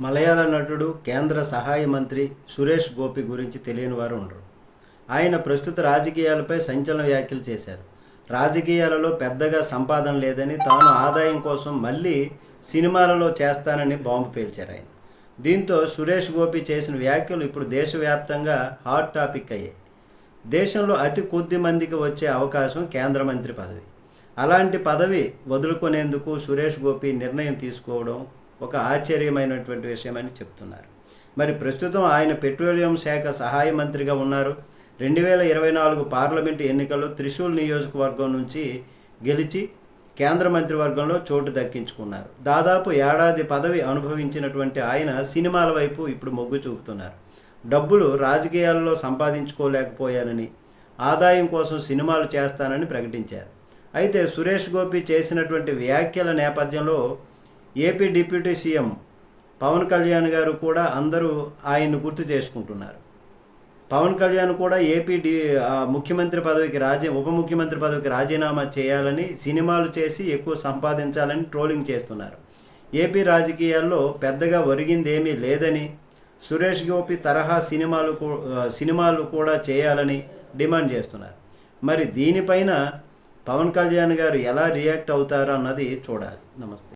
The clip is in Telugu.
మలయాళ నటుడు కేంద్ర సహాయ మంత్రి సురేష్ గోపి గురించి తెలియని వారు ఉండరు. ఆయన ప్రస్తుత రాజకీయాలపై సంచలన వ్యాఖ్యలు చేశారు. రాజకీయాలలో పెద్దగా సంపాదన లేదని తాను ఆదాయం కోసం మళ్ళీ సినిమాలలో చేస్తానని బాంబు పేల్చారు ఆయన. దీంతో సురేష్ గోపి చేసిన వ్యాఖ్యలు ఇప్పుడు దేశవ్యాప్తంగా హాట్ టాపిక్ అయ్యాయి. దేశంలో అతి కొద్ది మందికి వచ్చే అవకాశం కేంద్ర మంత్రి పదవి. అలాంటి పదవి వదులుకునేందుకు సురేష్ గోపి నిర్ణయం తీసుకోవడం ఒక ఆశ్చర్యమైనటువంటి విషయమని చెప్తున్నారు. మరి ప్రస్తుతం ఆయన పెట్రోలియం శాఖ సహాయ మంత్రిగా ఉన్నారు. రెండు వేల ఇరవై నాలుగు పార్లమెంటు ఎన్నికల్లో త్రిశూల్ నియోజకవర్గం నుంచి గెలిచి కేంద్ర మంత్రివర్గంలో చోటు దక్కించుకున్నారు. దాదాపు ఏడాది పదవి అనుభవించినటువంటి ఆయన సినిమాల వైపు ఇప్పుడు మొగ్గు చూపుతున్నారు. డబ్బులు రాజకీయాల్లో సంపాదించుకోలేకపోయానని ఆదాయం కోసం సినిమాలు చేస్తానని ప్రకటించారు. అయితే సురేష్ గోపి చేసినటువంటి వ్యాఖ్యల నేపథ్యంలో AP deputy CM Pawan Kalyan garu కూడా అందరూ ఆయన్ని గుర్తు చేసుకుంటున్నారు. పవన్ కళ్యాణ్ కూడా ఏపీ డి ముఖ్యమంత్రి పదవికి రాజీ ఉప ముఖ్యమంత్రి పదవికి రాజీనామా చేయాలని సినిమాలు చేసి ఎక్కువ సంపాదించాలని ట్రోలింగ్ చేస్తున్నారు. ఏపీ రాజకీయాల్లో పెద్దగా ఒరిగిందేమీ లేదని సురేష్ గోపి తరహా సినిమాలు సినిమాలు కూడా చేయాలని డిమాండ్ చేస్తున్నారు. మరి దీనిపైన పవన్ కళ్యాణ్ గారు ఎలా రియాక్ట్ అవుతారు అన్నది చూడాలి. నమస్తే.